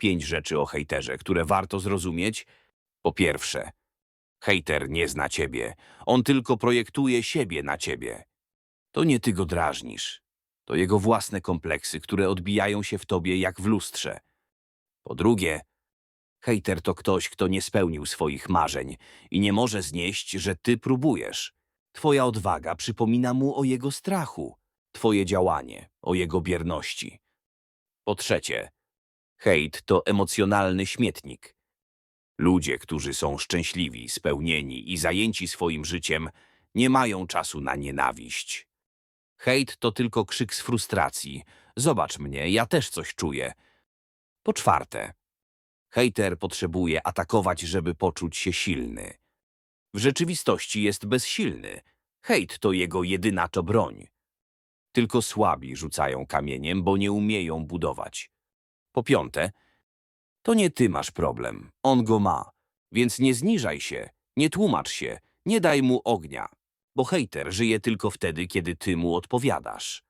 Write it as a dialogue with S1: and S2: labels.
S1: Pięć rzeczy o hejterze, które warto zrozumieć. Po pierwsze, hejter nie zna ciebie. On tylko projektuje siebie na ciebie. To nie ty go drażnisz. To jego własne kompleksy, które odbijają się w tobie jak w lustrze. Po drugie, hejter to ktoś, kto nie spełnił swoich marzeń i nie może znieść, że ty próbujesz. Twoja odwaga przypomina mu o jego strachu, twoje działanie o jego bierności. Po trzecie, hejt to emocjonalny śmietnik. Ludzie, którzy są szczęśliwi, spełnieni i zajęci swoim życiem, nie mają czasu na nienawiść. Hejt to tylko krzyk z frustracji. Zobacz mnie, ja też coś czuję. Po czwarte, hejter potrzebuje atakować, żeby poczuć się silny. W rzeczywistości jest bezsilny. Hejt to jego jedynaczo broń. Tylko słabi rzucają kamieniem, bo nie umieją budować. Po piąte, to nie ty masz problem, on go ma. Więc nie zniżaj się, nie tłumacz się, nie daj mu ognia. Bo hejter żyje tylko wtedy, kiedy ty mu odpowiadasz.